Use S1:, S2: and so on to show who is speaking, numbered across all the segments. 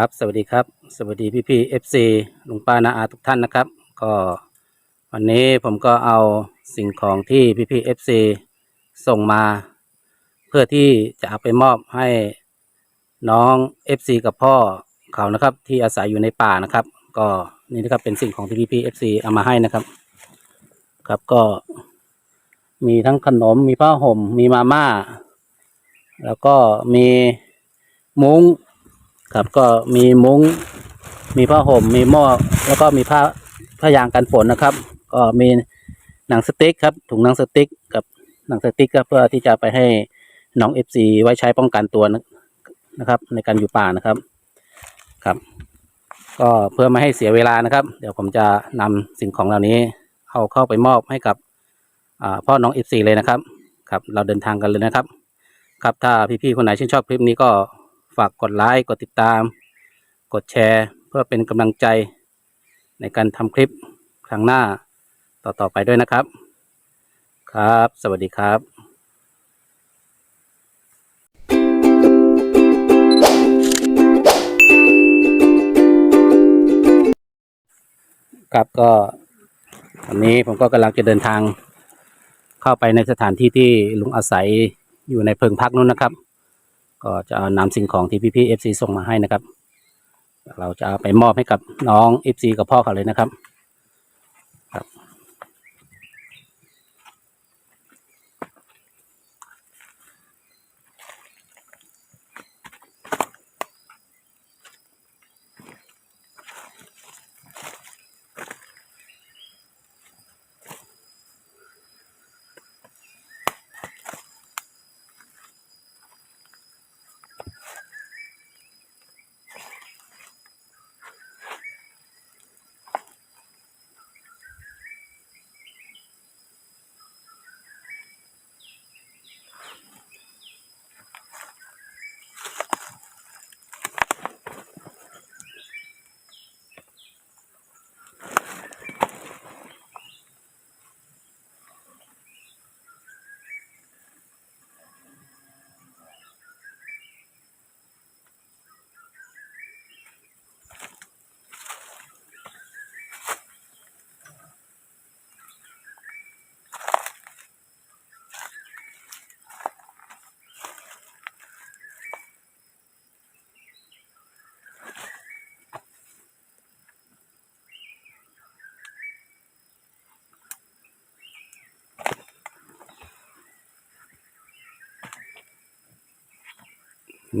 S1: ครับ สวัสดีครับ สวัสดีพี่พี่เอฟซีลุงป้านาอาทุกท่านนะครับ ก็วันนี้ผมก็เอาสิ่งของที่พี่พี่เอฟซีส่งมา เพื่อที่จะเอาไปมอบให้น้องเอฟซีกับพ่อเขานะครับ ที่อาศัยอยู่ในป่านะครับ ก็นี่นะครับเป็นสิ่งของที่พี่พี่เอฟซีเอามาให้นะครับ ครับก็มีทั้งขนมมีผ้าห่มมีมาม่า แล้วก็มีมุ้ง ครับก็มีมุ้ง มีผ้าห่ม มีหม้อ แล้วก็มีผ้าผ้ายางกันฝนนะครับ ก็มีหนังสติ๊กครับถุงหนังสติ๊กกับหนังสติ๊กก็เพื่อที่จะไปให้น้องเอฟซีไว้ใช้ป้องกันตัวนะครับ ในการอยู่ป่านะครับครับ ก็เพื่อไม่ให้เสียเวลานะครับ เดี๋ยวผมจะนำสิ่งของเหล่านี้เอาเข้าไปมอบให้กับพ่อน้องเอฟซีเลยนะครับครับ เราเดินทางกันเลยนะครับ ครับถ้าพี่ๆคนไหนชื่นชอบคลิปนี้ก็ ฝากกดไลค์กดติดตาม กดแชร์ เพื่อเป็นกำลังใจในการทำคลิปครั้งหน้าต่อๆไปด้วยนะครับ ครับ สวัสดีครับครับก็วันนี้ผมก็กำลังจะเดินทางเข้าไปในสถานที่ที่ลุงอาศัยอยู่ในเพิงพักนู้นนะครับ ก็จะเอานำสิ่งของที่พี่พี่เอฟซีส่งมาให้นะครับ เราจะเอาไปมอบให้กับน้องเอฟซีกับพ่อเขาเลยนะครับ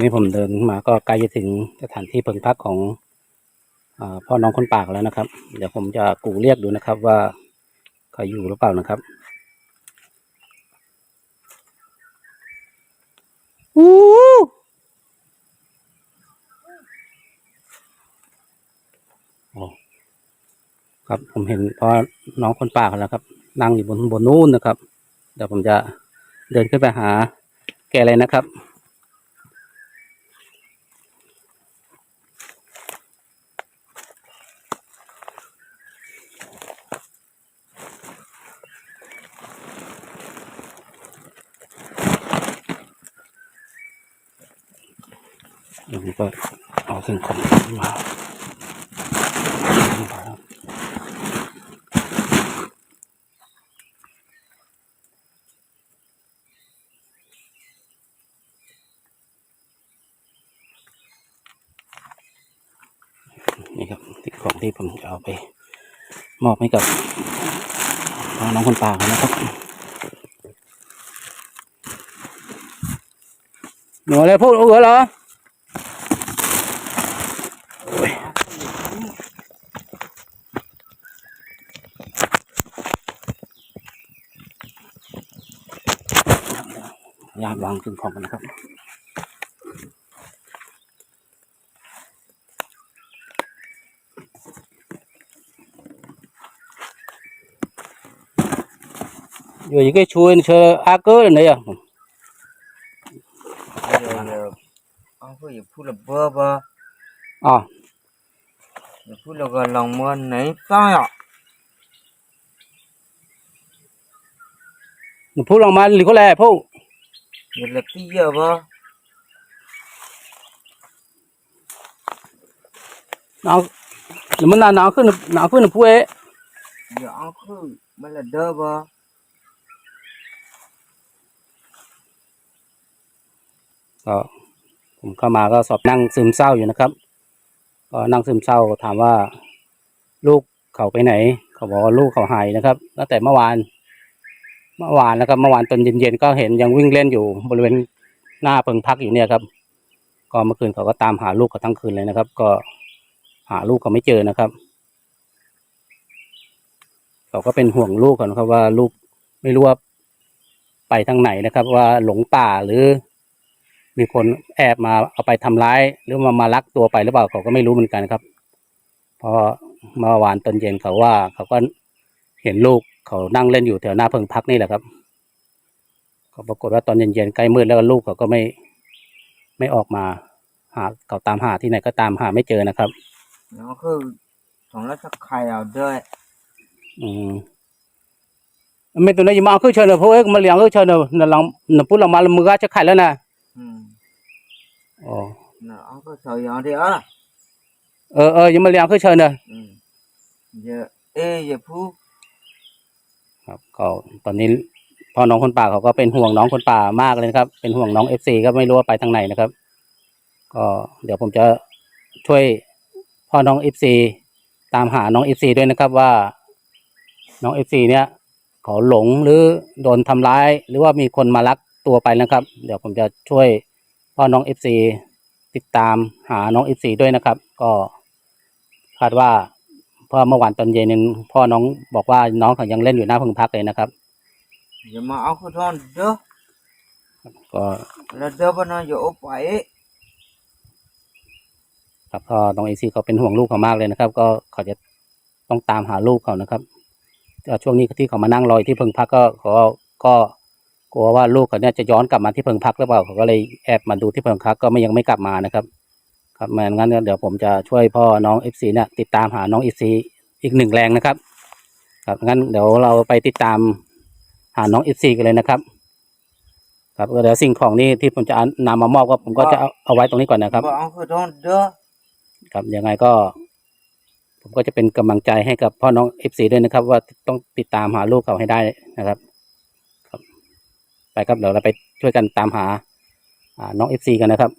S1: นี่ผมเดินมาก็ใกล้จะถึงสถานที่เพิงพักของอพ่อน้องคนปากแล้วนะครับ เดี๋ยวผมจะกูเรียกดูนะครับว่าเขาอยู่หรือเปล่านะครับอู้โอ้ครับผมเห็นพ่อน้องคนปากแล้วครับ นั่งอยู่บนบนนู้นนะครับ เดี๋ยวผมจะเดินขึ้นไปหาแกเลยนะครับ เดี๋ยวผมก็เอาสิ่งของมา นี่ครับของที่ผมจะเอาไป มอบให้กับน้องคนป่านะครับหนูอะไรพูดเออเหรอญาติวางสิ่งของกันนะครับ อยู่ những cái chuối chờ a cơ này à
S2: ông có gì phu là bơ bơ
S1: à
S2: phu là gần lòng mưa nấy sao ạ
S1: phụ lòng mà lì có lẽ phụ
S2: Vậy là bây giờ bơ
S1: nào mình là nào ขึ้น nào ขึ้นผู้เอ
S2: เดี๋ยวเอาคือมันละเด้อบ่
S1: ก็ผมเข้ามาก็สอบนั่งซึมเศร้าอยู่นะครับ ก็นั่งซึมเศร้าถามว่า ลูกเขาไปไหน เขาบอกว่าลูกเขาหายนะครับตั้งแต่เมื่อวาน เมื่อวานนะครับ เมื่อวานตอนเย็นๆก็เห็นยังวิ่งเล่นอยู่บริเวณหน้าเพิงพักอยู่เนี่ยครับ ก็เมื่อคืนเขาก็ตามหาลูกเขาทั้งคืนเลยนะครับ ก็หาลูกเขาไม่เจอนะครับ เขาก็เป็นห่วงลูกเขานครับว่าลูกไม่รู้ว่าไปทางไหนนะครับ ว่าหลงป่าหรือ มีคนแอบมาเอาไปทำร้าย หรือมามาลักตัวไปหรือเปล่าเขาก็ไม่รู้เหมือนกันครับ เพราะเมื่อวานตอนเย็นเขาว่า เขาก็เห็นลูกเขานั่งเล่นอยู่แถวหน้าเพิงพักนี่แหละครับก็ปรากฏว่าตอนเย็นๆใกล้มืดแล้วก็ลูกเขาก็ไม่ไม่ออกมา หาเขาตามหาที่ไหนก็ตามหาไม่เจอนะครับ
S2: เดี๋ยวเอาคือของรัชไข่เอาเด้อ
S1: อืม ไม่ตัวนี้นอยังมาเอาขึ้นเชิญเลยเพราะเอ้ยมาเลี้ยงขึ้นเชิญเลยนั่นหลังนั่นพูดเรามามือก็จะขายแล้วนะ
S2: อืม
S1: อ๋อ
S2: น่ะเอาคือเสาอย่างเดียวอะ
S1: เออเออยังมาเลี้ยงขึ้นเชิญเลย
S2: อืมอย่าเอ้ยอย่าพูด
S1: ครับก็ตอนนี้พ่อน้องคนป่าเขาก็เป็นห่วงน้องคนป่ามากเลยนะครับ เป็นห่วงน้องเอฟซีก็ไม่รู้ว่าไปทางไหนนะครับ ก็เดี๋ยวผมจะช่วยพ่อน้องเอฟซีตามหาน้องเอฟซีด้วยนะครับว่าน้องเอฟซีเนี่ยเขาหลงหรือโดนทำร้าย หรือว่ามีคนมาลัก ตัวไปนะครับ เดี๋ยวผมจะช่วยพ่อน้องเอฟซีติดตามหาน้องเอฟซีด้วยนะครับ ก็คาดว่าเพราะเมื่อวานตอนเย็นนึงพ่อน้องบอกว่าน้องเขายังเล่นอยู่หน้าเพึงพักเลยนะครับ
S2: อย่ามาเอาคือทอนเด้อ
S1: ก็
S2: แล้วเด้อบ่นะอย่าเอาไป
S1: ครับก็น้องเอซีเขาเป็นห่วงลูกเขามากเลยนะครับ ก็เขาจะต้องตามหาลูกเขานะครับก็ช่วงนี้ที่เขามานั่งรออยู่ที่เพิงพักก็เขาก็ กลัวว่าลูกเขาเนี่ยจะย้อนกลับมาที่เพิงพักหรือเปล่าเขาก็เลยแอบมาดูที่เพิงพักก็ไม่ยังไม่กลับมานะครับ ครับไม่งั้นเดี๋ยวผมจะช่วยพ่อน้องเอฟซีเนี่ยติดตามหาน้องเอซีอีกหนึ่งแรงนะครับ ครับงั้นเดี๋ยวเราไปติดตามหาน้องเอฟซีกันเลยนะครับ ครับเดี๋ยวสิ่งของนี้ที่ผมจะนำมามอบก็ผมก็จะเอาเอาไว้ตรงนี้ก่อนนะครับ
S2: บ่เอาคือทอนเด้อ
S1: ครับยังไงก็ ผมก็จะเป็นกำลังใจให้กับพ่อน้องเอฟซีด้วยนะครับ ว่าต้องติดตามหาลูกเขาให้ได้นะครับครับ ไปครับเดี๋ยวเราไปช่วยกันตามหาอ่าน้องเอฟซีกันนะครับ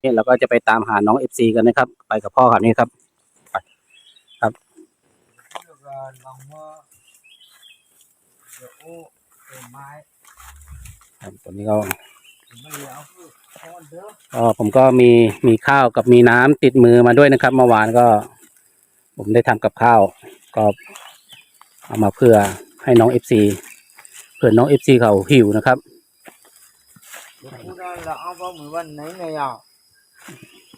S1: เนี่เราก็จะไปตามหาน้องเอฟซีกันนะครับ ไปกับพ่อครับนี่ครับ
S2: ไม้
S1: ครับตอนนี้ก็ก็ผมก็มีมีข้าวกับมีน้ำติดมือมาด้วยนะครับ เมื่อวานก็ ผมได้ทำกับข้าว ก็เอามาเพื่อให้น้องเอฟซี เพื่อน้องเอฟซีเขาหิวนะครับ
S2: อย่าพูดว่าเราเอาบ่เหมือนวันไหนไงอะ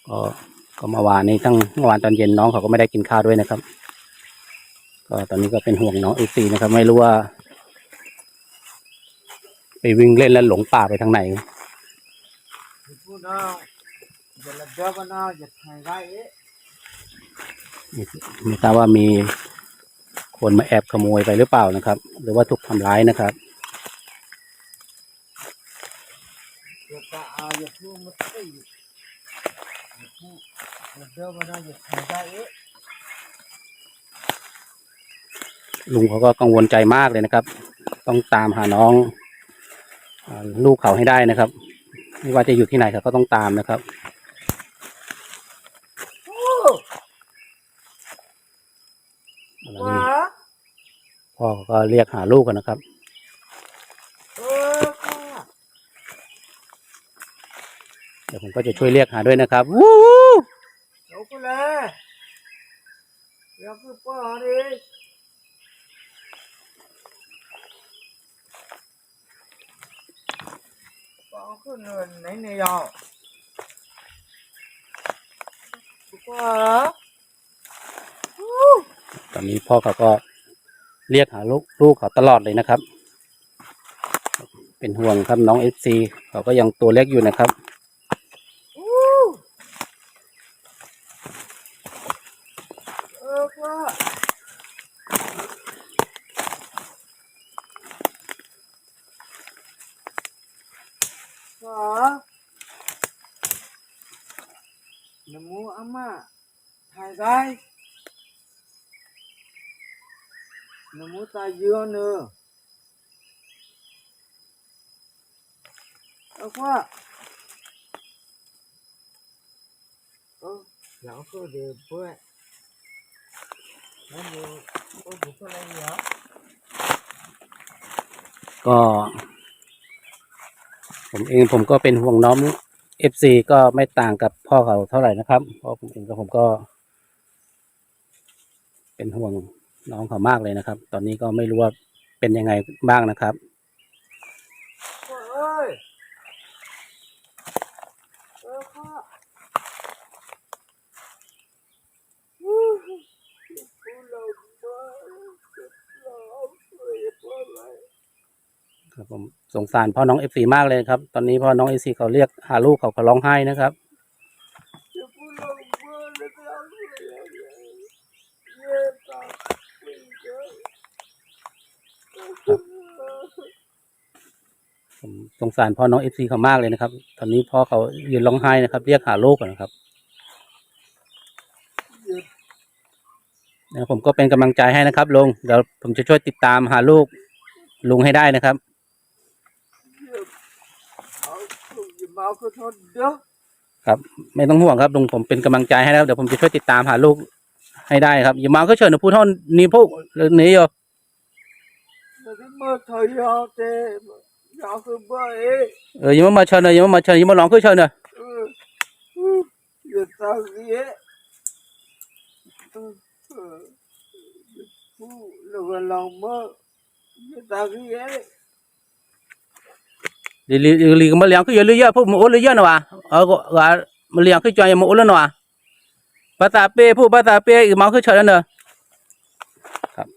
S1: ก็ก็เมื่อวานนี้ทั้งเมื่อวานตอนเย็นน้องเขาก็ไม่ได้กินข้าวด้วยนะครับ ก็ตอนนี้ก็เป็นห่วงน้องเอฟซีนะครับ ไม่รู้ว่า ไปวิ่งเล่นแล้วหลงป่าไปทางไหน
S2: อย่าพูดนะอย่าละเด้อบ่นะอย่าทายได้เอ๊ะ
S1: ไม่ทราบว่ามีคนมาแอบขโมยไปหรือเปล่านะครับ หรือว่าถูกทำร้ายนะครับ
S2: อย่าตาอาอย่าพูดมาตีอย่าพูดอย่าเด้อบ่นะอย่าทายได้เอ๊ะ
S1: ลุงเขาก็กังวลใจมากเลยนะครับ ต้องตามหาน้องอาลูกเขาให้ได้นะครับ ไม่ว่าจะอยู่ที่ไหนเขาก็ต้องตามนะครับ
S2: โอ้
S1: แล้ว
S2: ว้า
S1: นี่พ่อเขาก็เรียกหาลูกกันนะครับ
S2: เออค่ะ
S1: เดี๋ยวผม ก็จะช่วยเรียกหาด้วยนะครับวู้
S2: เดี๋ยวกูเลยเดี๋ยวคือป้าดิป้าขึ้นเงินไหนเนี่ยยาวป้า
S1: ตอนนี้พ่อเขาก็เรียกหาลูกลูกเขาตลอดเลยนะครับ เป็นห่วงครับน้องเอฟซีเขาก็ยังตัวเล็กอยู่นะครับ
S2: อู้เออป้าป้า nemu ama thai gai nemu ta dưa nữa ơ quá ơ lão cơ để bữa nó nhiều ơ bữa có lấy gì hả
S1: ก็ ผมเองผมก็เป็นห่วงน้องเอฟซีก็ไม่ต่างกับพ่อเขาเท่าไหร่นะครับเพราะผมเองก็ผมก็ เป็นห่วงน้องเขามากเลยนะครับ ตอนนี้ก็ไม่รู้ว่าเป็นยังไงบ้างนะครับ ครับผมสงสารพ่อน้องเอฟซีมากเลยครับ ตอนนี้พ่อน้องเอฟซีเขาเรียกหาลูกเขาก็ร้องไห้นะครับผมสงสารพ่อน้องเอฟซีเขามากเลยนะครับ ตอนนี้พ่อเขายืนร้องไห้นะครับ เรียกหาลูกนะครับผมก็เป็นกำลังใจให้นะครับลุงเดี๋ยวผมจะช่วยติดตามหาลูกลุงให้ได้นะครับ
S2: không gì máu cứ thôi được
S1: ครับ ไม่ต้องห่วงครับลุงผมเป็นกำลังใจให้แล้วเดี๋ยวผมจะช่วยติดตามหาลูกให้ได้ครับอย่ามาก็เชิญนะพูดท่านี้พวกหนี้อยู่เอออย่ามามาเชิญเลยอย่ามามาเชิญอย่ามาร้องก็เชิญเลย
S2: ừ. Ừ. Giờ tao gì ấy ừ. Ừ. Phu là gần lòng
S1: ลีลีลีก็มาเลี้ยงคือเยอะเลยเยอะพวกมาโอ้เยอะนะวะเออก็ว่ามาเลี้ยงคือจอยมาโอ้แล้วนะวะภาษาเป้พูดภาษาเป้อีกมาคือเชิญแล้วเนอะครับ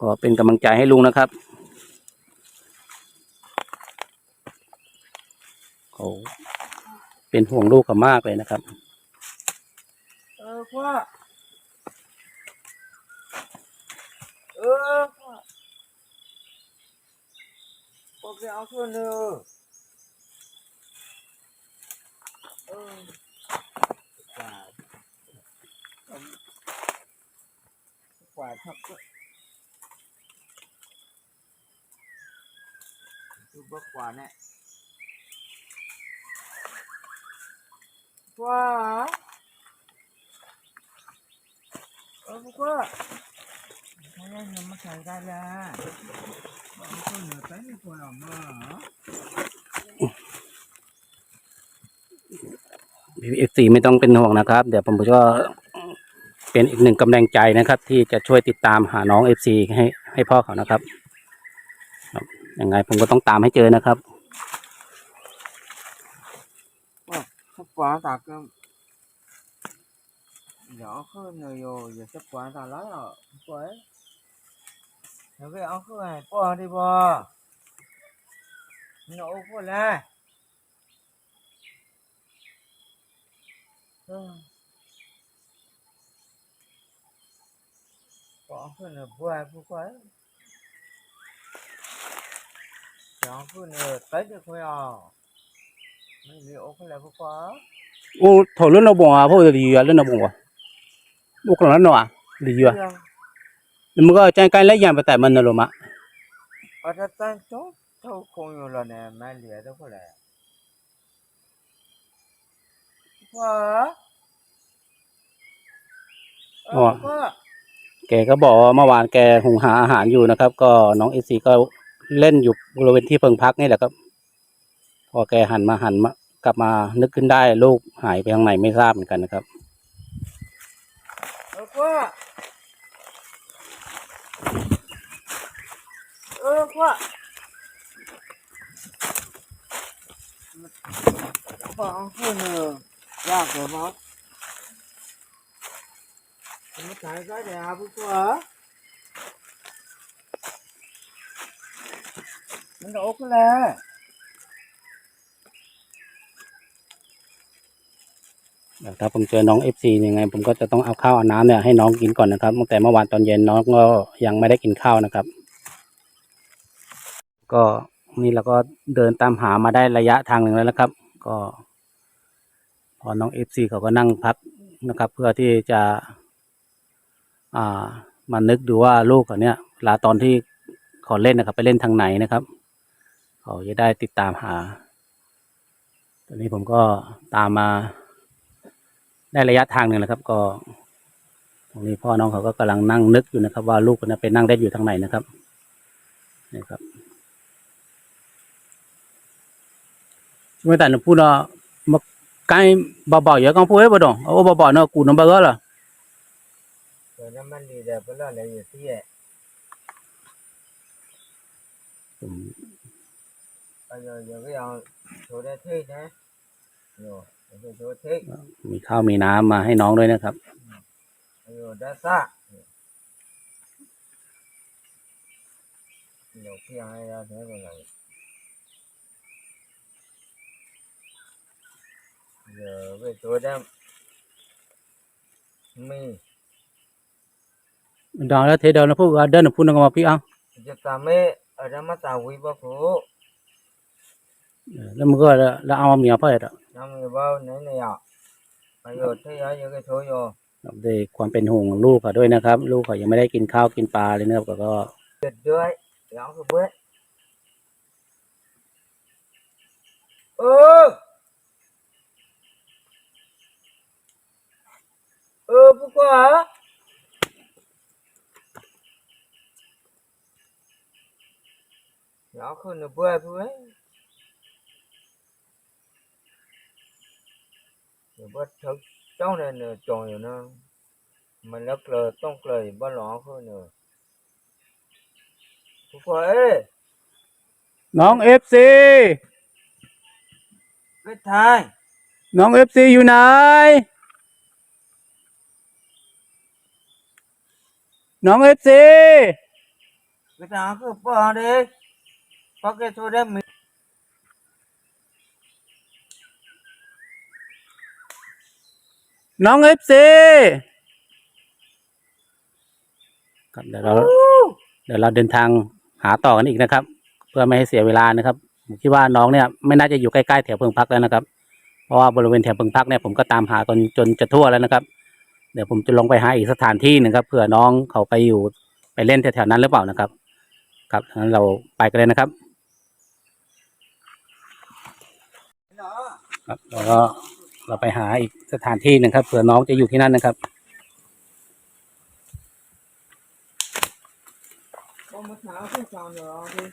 S1: ก็เป็นกำลังใจให้ลุงนะครับเขาเป็นห่วงลูกเขามากเลยนะครับ
S2: เออพ่อ เออผมจะเอาส่วนหนึ่เออวาดกวาดครับดูบักกวาด
S1: เนี่ยว้าเออพวกว่า ฟซีไม่ต้องเป็นห่วงนะครับ เดี๋ยวผมก็เป็นอีกหนึ่งกำลังใจนะครับ ที่จะช่วยติดตามหาน้องเอฟซีให้ให้พ่อเขานะครับครับยังไงผมก็ต้องตามให้เจอนะครับ
S2: sắp quá ta cơ nhỏ hơn rồi rồi giờ sắp quá ta lấy rồi quế nó cái áo khơi này qua đi bò nổ qua là có khơi này qua qua quế nhỏ khơi này tới được không à mấy liệu khơi này qua
S1: โอ้ถอดเรื่องเราบ่อะพวกดีอะเรื่องเราบ่อะพวกเราเนาะดีอะ
S2: Dạ.
S1: แล้วมันก็ใจใกล้และอย่างไปแต่มันนะลมอะ
S2: ở đây tan chốt thôi không nhiều lần này mai lìa đâu có lẽ quá
S1: Ủa?
S2: quá
S1: แกก็บอกว่าเมื่อวานแกหุงหาอาหารอยู่นะครับ ก็น้องเอซีก็เล่นอยู่บริเวณที่เพิงพักนี่แหละครับ พอแกหันมาหันมากลับมานึกขึ้นได้ลูกหายไปทางไหนไม่ทราบเหมือนกันนะครับ
S2: Ơ quá Ơ quá Bọn phụ nữ ra cửa máu Nó chạy cái đẹp quá Nó đổ cái lè
S1: เดี๋ยวถ้าผมเจอน้องเอฟซียังไง ผมก็จะต้องเอาข้าวเอาน้ำเนี่ยให้น้องกินก่อนนะครับตั้งแต่เมื่อวานตอนเย็นน้องก็ยังไม่ได้กินข้าวนะครับ ก็นี่เราก็เดินตามหามาได้ระยะทางหนึ่งแล้วนะครับ ก็ พอน้องเอฟซีเขาก็นั่งพักนะครับ เพื่อที่จะ อ่ามานึกดูว่าลูกเขาเนี่ยเวลาตอนที่เขาเล่นนะครับ ไปเล่นทางไหนนะครับเขาจะได้ติดตามหา ตอนนี้ผมก็ตามมา ได้ระยะทางหนึ่งแล้วครับ ก็ ตรงนี้พ่อน้องเขาก็กำลังนั่งนึกอยู่นะครับ ว่าลูกคนนี้ไปนั่งได้อยู่ทางไหนนะครับนี่ครับ ช่วยแต่หนูพูดเนาะมาใกล้บ่อยๆเยอะก็พูดให้บ่ดองเอาบ่อยๆเนาะกูน้ำเบอร์เหรอ
S2: rồi nó mang đi đẹp là lại gì thế vậy
S1: ผม
S2: bây giờ giờ cái ông chỗ đây thế nhá rồi cái chỗ thế
S1: มีข้าวมีน้ำมาให้น้องด้วยนะครับ
S2: rồi đã xa nhiều khi ai ra thế rồi này giờ về chỗ đây mi
S1: ดองแล้วเทเดินแล้วพูดว่าเดินพูดนึกมาพี่เอา
S2: giờ ta mới ở đó mà ta quý bác phụ
S1: เออแล้วมันก็แล้วเอามาเมียพ่อเด้อ
S2: năm người bao nãy này à bây giờ thế ở giờ cái chỗ rồi
S1: ด้วยความเป็นห่วงลูกเขาด้วยนะครับ ลูกเขายังไม่ได้กินข้าวกินปลาเลยนะครับก็
S2: tuyệt đối gắng cái bước ừ ừ bố qua hả gắng không được bước bước rồi bắt thực trong này nè tròn rồi nó mình lắc lờ tông lời bắt lỏ không nữa ผู้ป่วยเอ้ย
S1: น้องเอฟซี
S2: เวทไทย
S1: น้องเอฟซีอยู่ไหน น้องเอฟซี
S2: เวทไทยคือป้าเด็กป้าแกโทรได้มี
S1: น้องเอฟซีครับเดี๋ยวเราเดี๋ยวเราเดินทางหาต่อกันอีกนะครับ เพื่อไม่ให้เสียเวลานะครับผมคิดว่าน้องเนี่ยไม่น่าจะอยู่ใกล้ๆแถวเพิงพักแล้วนะครับ เพราะว่าบริเวณแถวเพิงพักเนี่ยผมก็ตามหาจนจนจะทั่วแล้วนะครับ ดี๋ยวผมจะลงไปหาอีกสถานที่หนึ่งครับเผื่อน้องเขาไปอยู่ไปเล่นแถวๆนั้นหรือเปล่านะครับ ครับงั้นเราไปกันเลยนะครับครับแล้วก็เราไปหาอีกสถานที่หนึ่งครับเผื่อน้องจะอยู่ที่นั่นนะครับ
S2: มาถาผู้ชายเหรอพี่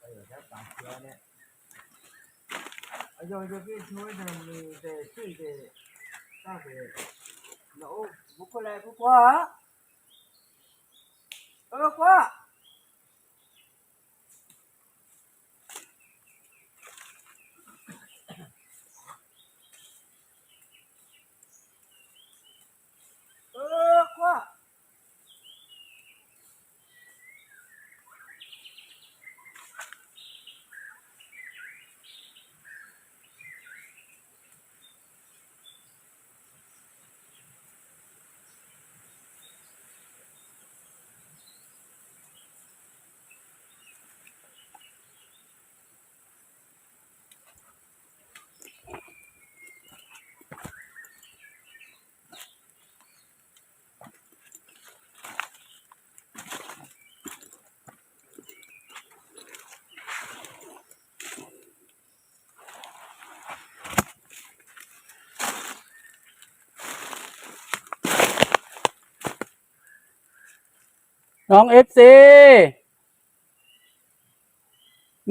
S2: เออถ้าปากเชื้อเนี่ย อายุจะพี่ช่วยทำมีแต่ช่วยแต่ตั้งแต่โน้บุคคลอะไรบุคคลฮะเออว่า เออว่า
S1: น้องเอฟซี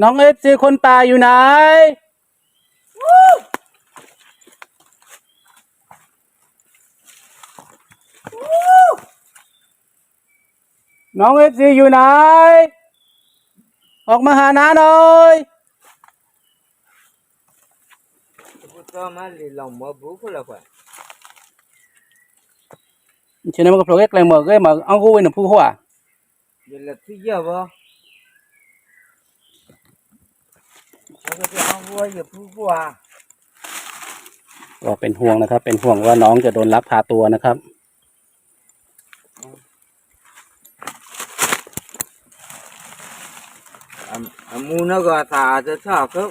S1: น้องเอฟซีคนป่าอยู่ไหน น้องเอฟซีอยู่ไหน ออกมาหาน้าหน่อย
S2: กูต้องมาลีลองมาบุกแล้วกว่า
S1: ฉันนั้นมันก็โปรเจกต์ อะไรเหมือนก็มาเอากูไว้หนึ่งผู้หัว
S2: เดี๋ยวละที่เยอะบ่แล้วก็จะเอาวัวอย่าพูดว่า
S1: ก็เป็นห่วงนะครับ เป็นห่วงว่าน้องจะโดนลักพาตัวนะครับ
S2: อามูนก็ตาจะชอบครับ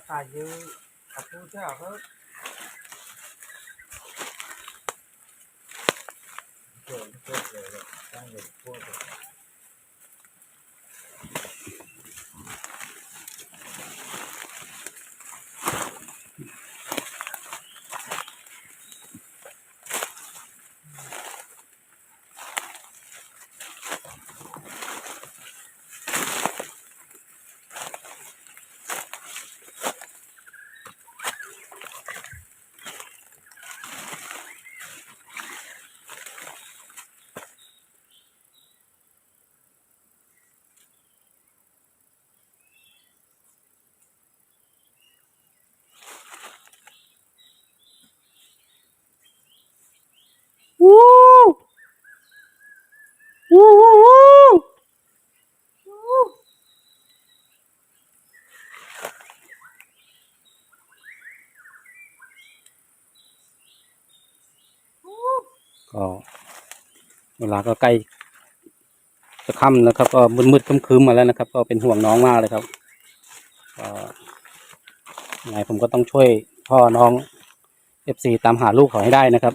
S2: อา มูนก็ตาอยู่อาพูชอบครับเกิดเกิดเลยตั้งอยู่พูด
S1: วู้วู้วู้วู้ก็เวลาก็ใกล้จะค่ำนะครับ ก็มืดๆครึ้มๆมาแล้วนะครับ ก็เป็นห่วงน้องมากเลยครับก็ยังไงผมก็ต้องช่วยพ่อน้องเอฟซีตามหาลูกเขาให้ได้นะครับ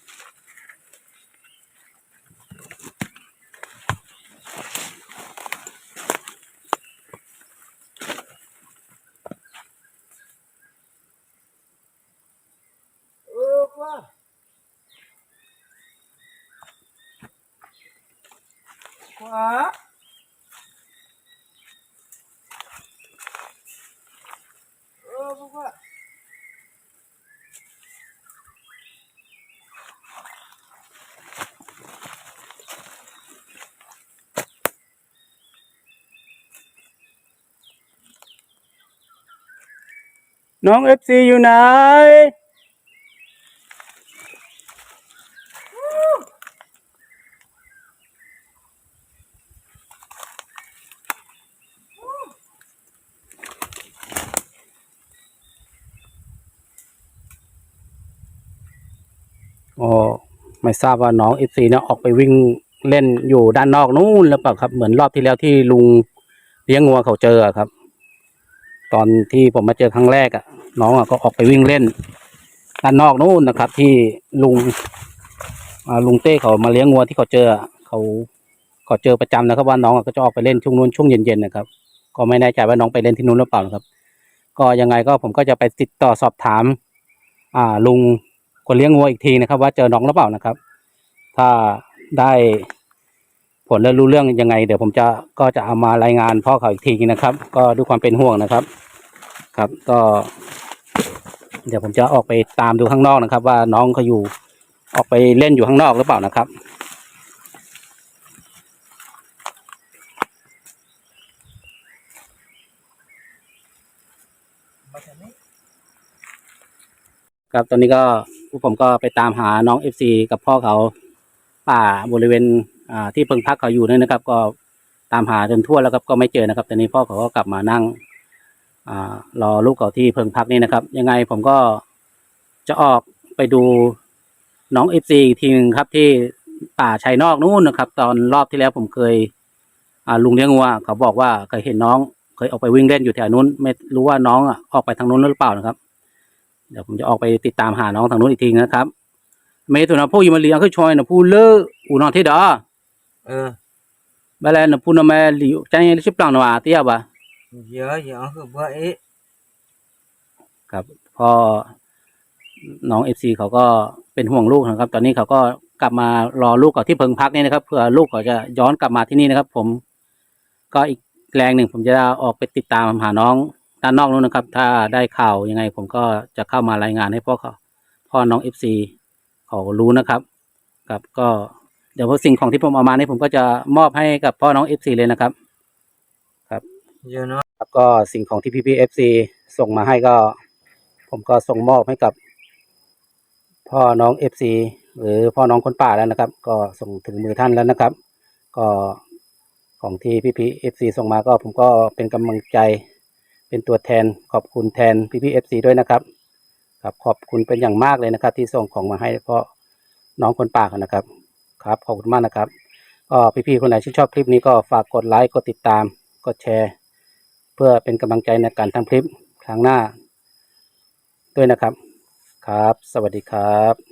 S1: น้องเอฟซีอยู่ไหนอ๋อไม่ทราบว่าน้องเอฟซีเนี่ยออกไปวิ่งเล่นอยู่ด้านนอกนู่นหรือเปล่าครับ เหมือนรอบที่แล้วที่ลุงเลี้ยงงัวเขาเจอครับ ตอนที่ผมมาเจอครั้งแรกอะน้องอะก็ออกไปวิ่งเล่นด้านนอกนู่นนะครับ ที่ลุงลุงเต้เขามาเลี้ยงงัวที่เขาเจอเขาเขาเจอประจำนะครับว่าน้องก็จะออกไปเล่นช่วงนู้นช่วงเย็นๆนะครับ ก็ไม่แน่ใจว่าน้องไปเล่นที่นู้นหรือเปล่านะครับ ก็ยังไงก็ผมก็จะไปติดต่อสอบถาม อ่าลุงคนเลี้ยงงัวอีกทีนะครับ ว่าเจอน้องหรือเปล่านะครับ ถ้าได้ ผลและรู้เรื่องยังไง เดี๋ยวผมจะก็จะเอามารายงานพ่อเขาอีกทีนะครับ ก็ด้วยความเป็นห่วงนะครับ ครับ ก็ เดี๋ยวผมจะออกไปตามดูข้างนอกนะครับ ว่าน้องเขาอยู่ออกไปเล่นอยู่ข้างนอกหรือเปล่านะครับครับตอนนี้ก็ผมก็ไปตามหาน้องเอฟซีกับพ่อเขาป่าบริเวณอ่าที่เพิ่งพักเขาอยู่นั่นนะครับ ก็ตามหาจนทั่วแล้วครับก็ไม่เจอนะครับตอนนี้พ่อเขาก็กลับมานั่งอ่ารอลูกเขาที่เพิ่งพักนี่นะครับ ยังไงผมก็จะออกไปดูน้องเอฟซีทีหนึ่งครับที่ป่าชายนอกนู่นนะครับ ตอนรอบที่แล้วผมเคยลุงเลี้ยงวัวเขาบอกว่าเคยเห็นน้อง เคยออกไปวิ่งเล่นอยู่แถวนู้น ไม่รู้ว่าน้องอะออกไปทางนู้นหรือเปล่านะครับ เดี๋ยวผมจะออกไปติดตามหาน้องทางนู้นอีกทีนะครับเมตุนะผู้ยิมาเลี้ยงคือชอยนะผู้เลออูนอนที่ดอ
S2: เออ
S1: บาแลนะผู้นะแม่ลิวใจยังชิบลังนะว่าเตี้ยบ่ะ
S2: เยอะเยอะคือว่าเอ๊ะ
S1: ครับพอน้องเอฟซีเขาก็เป็นห่วงลูกนะครับ ตอนนี้เขาก็กลับมารอลูกเขาที่เพิงพักนี่นะครับเผื่อลูกเขาจะย้อนกลับมาที่นี่นะครับ ผม ก็อีกแรงหนึ่งผมจะออกไปติดตามหาน้องด้านนอกนู้นนะครับ ถ้าได้ข่าวยังไง ผมก็จะเข้ามารายงานให้พ่อเขาพ่อน้องเอฟซีเขารู้นะครับ ครับก็ เดี๋ยวพวกสิ่งของที่ผมเอามานี่ผมก็จะมอบให้กับพ่อน้องเอฟซีเลยนะครับ ครับ
S2: เยอะเนาะ
S1: ครับก็สิ่งของที่พี่พีเอฟซีส่งมาให้ก็ ผมก็ส่งมอบให้กับ พ่อน้องเอฟซีหรือพ่อน้องคนป่าแล้วนะครับ ก็ส่งถึงมือท่านแล้วนะครับ ก็ของที่พี่พีเอฟซีส่งมาก็ผมก็เป็นกำลังใจ เป็นตัวแทนขอบคุณแทนพี่พีเอฟซีด้วยนะครับครับขอบคุณเป็นอย่างมากเลยนะครับ ที่ส่งของมาให้เพราะน้องคนป่าเขานะครับ ครับขอบคุณมากนะครับก็พี่ๆคนไหนที่ชอบคลิปนี้ก็ฝากกดไลค์กดติดตาม กดแชร์ เพื่อเป็นกำลังใจในการทำคลิปครั้งหน้า ด้วยนะครับครับ สวัสดีครับ